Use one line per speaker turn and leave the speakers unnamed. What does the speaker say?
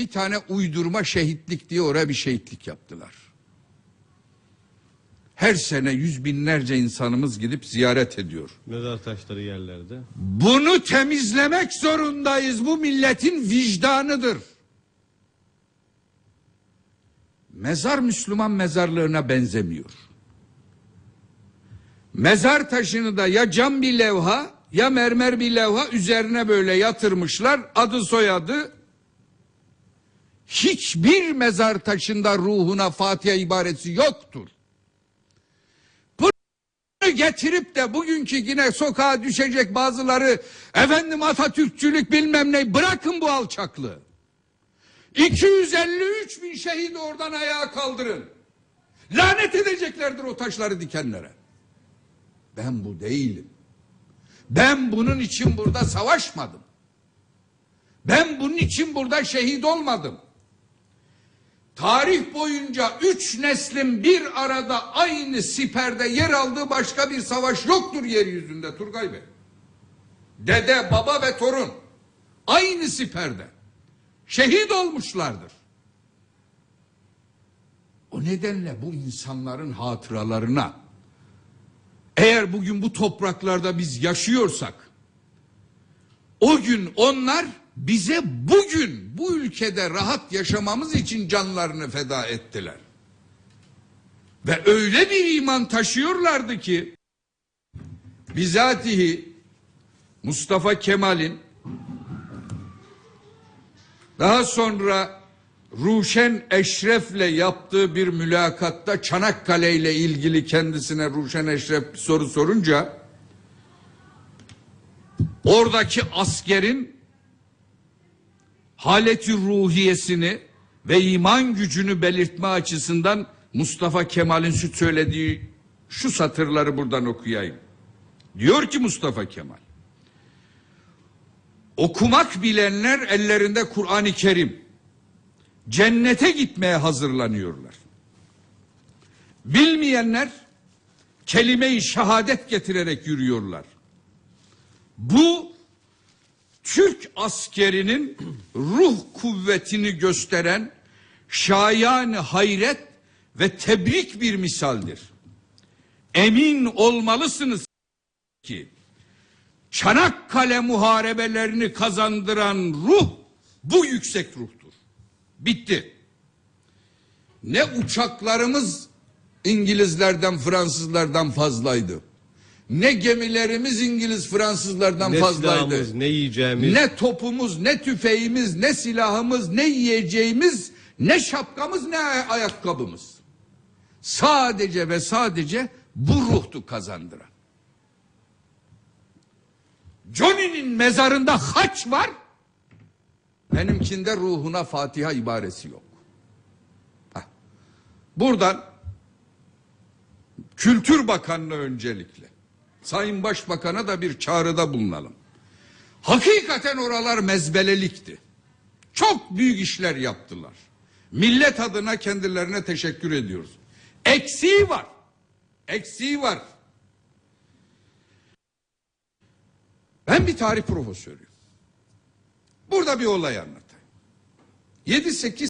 bir tane uydurma şehitlik diye oraya bir şehitlik yaptılar. Her sene yüz binlerce insanımız gidip ziyaret ediyor.
Mezar taşları yerlerde.
Bunu temizlemek zorundayız. Bu milletin vicdanıdır. Mezar Müslüman mezarlığına benzemiyor. Mezar taşını da ya cam bir levha ya mermer bir levha üzerine böyle yatırmışlar. Adı soyadı hiçbir mezar taşında ruhuna Fatiha ibaresi yoktur. Bunu getirip de bugünkü yine sokağa düşecek bazıları efendim Atatürkçülük bilmem ne bırakın bu alçaklığı. 253 bin şehidi oradan ayağa kaldırın. Lanet edeceklerdir o taşları dikenlere. Ben bu değilim. Ben bunun için burada savaşmadım. Ben bunun için burada şehit olmadım. Tarih boyunca üç neslin bir arada aynı siperde yer aldığı başka bir savaş yoktur yeryüzünde Turgay Bey. Dede, baba ve torun aynı siperde şehit olmuşlardır. O nedenle bu insanların hatıralarına eğer bugün bu topraklarda biz yaşıyorsak o gün onlar bize bugün bu ülkede rahat yaşamamız için canlarını feda ettiler. Ve öyle bir iman taşıyorlardı ki bizatihi Mustafa Kemal'in daha sonra Ruşen Eşref'le yaptığı bir mülakatta Çanakkale ile ilgili kendisine Ruşen Eşref soru sorunca oradaki askerin haleti ruhiyesini ve iman gücünü belirtme açısından Mustafa Kemal'in şu söylediği şu satırları buradan okuyayım. Diyor ki Mustafa Kemal. Okumak bilenler ellerinde Kur'an-ı Kerim. Cennete gitmeye hazırlanıyorlar. Bilmeyenler kelime-i şehadet getirerek yürüyorlar. Bu Türk askerinin ruh kuvvetini gösteren şayan hayret ve tebrik bir misaldir. Emin olmalısınız ki Çanakkale muharebelerini kazandıran ruh bu yüksek ruhtur. Bitti. Ne uçaklarımız İngilizlerden Fransızlardan fazlaydı. Ne gemilerimiz İngiliz Fransızlardan
Ne
fazlaydı.
silahımız, ne yiyeceğimiz.
Ne topumuz, ne tüfeğimiz, ne silahımız, ne yiyeceğimiz, ne şapkamız, ne ay- ayakkabımız. Sadece ve sadece bu ruhtu kazandıran. Johnny'nin mezarında haç var. Benimkinde ruhuna Fatiha ibaresi yok. Hah. Buradan Kültür Bakanlığı öncelikle Sayın Başbakan'a da bir çağrıda bulunalım. Hakikaten oralar mezbelelikti. Çok büyük işler yaptılar. Millet adına kendilerine teşekkür ediyoruz. Eksiği var. Eksiği var. Ben bir tarih profesörüyüm. Burada bir olay anlatayım. 7-8